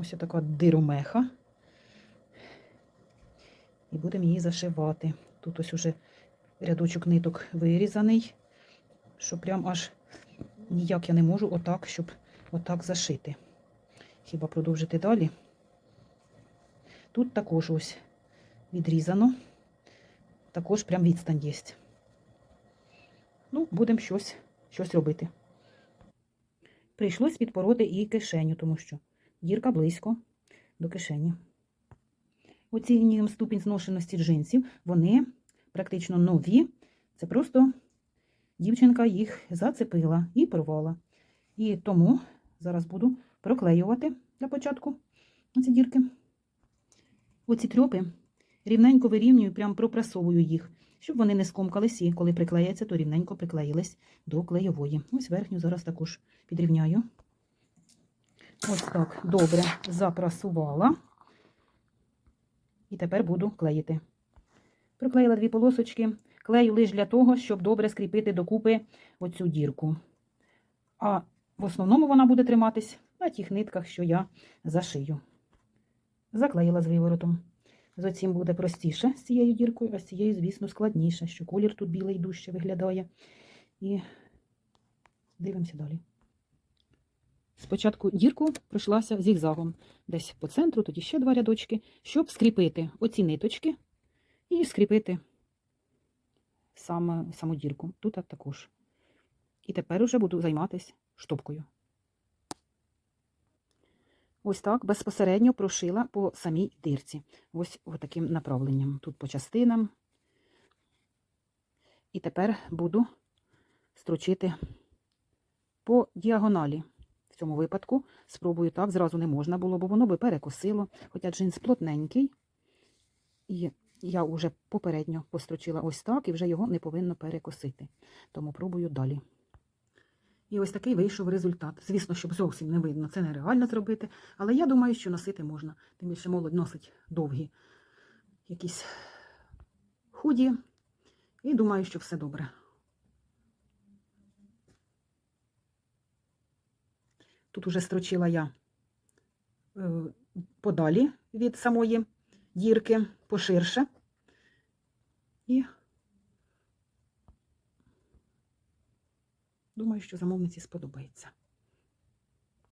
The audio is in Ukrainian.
Ось така дирумеха. І будемо її зашивати. Тут ось уже рядочок ниток вирізаний, що прям аж ніяк я не можу отак, щоб отак зашити. Хіба продовжити далі? Тут також ось відрізано. Також прям відстань є. Ну, будемо щось, щось робити. Прийшлось підпороти і кишеню, тому що дірка близько до кишені. Оцінюємо ступінь зношеності джинсів. Вони практично нові. Це просто дівчинка їх зацепила і порвала. І тому зараз буду проклеювати для початку ці дірки. Оці трьопи рівненько вирівнюю, прям пропрасовую їх, щоб вони не скомкались і коли приклеяться, то рівненько приклеїлись до клейової. Ось верхню зараз також підрівняю. Ось так добре запрасувала. І тепер буду клеїти. Приклеїла дві полосочки. Клею лише для того, щоб добре скріпити докупи оцю дірку. А в основному вона буде триматись на тих нитках, що я зашию. Заклеїла з виворотом. З оцім буде простіше з цією діркою, а з цією, звісно, складніше, що колір тут білий дужче виглядає. І дивимося далі. Спочатку дірку пройшлася зігзагом, десь по центру, тоді ще два рядочки, щоб скріпити оці ниточки і скріпити саме, саму дірку. Тут також. І тепер уже буду займатися штопкою. Ось так безпосередньо прошила по самій дирці. Ось таким направленням. Тут по частинам. І тепер буду строчити по діагоналі. Цьому випадку спробую так, зразу не можна було, бо воно би перекосило. Хоча джинс плотненький. І я вже попередньо построчила ось так, і вже його не повинно перекосити. Тому пробую далі. І ось такий вийшов результат. Звісно, щоб зовсім не видно, це нереально зробити, але я думаю, що носити можна. Тим більше молодь носить довгі якісь худі. І думаю, що все добре. Тут уже строчила я е, подалі від самої дірки, поширше. І думаю, що замовниці сподобається.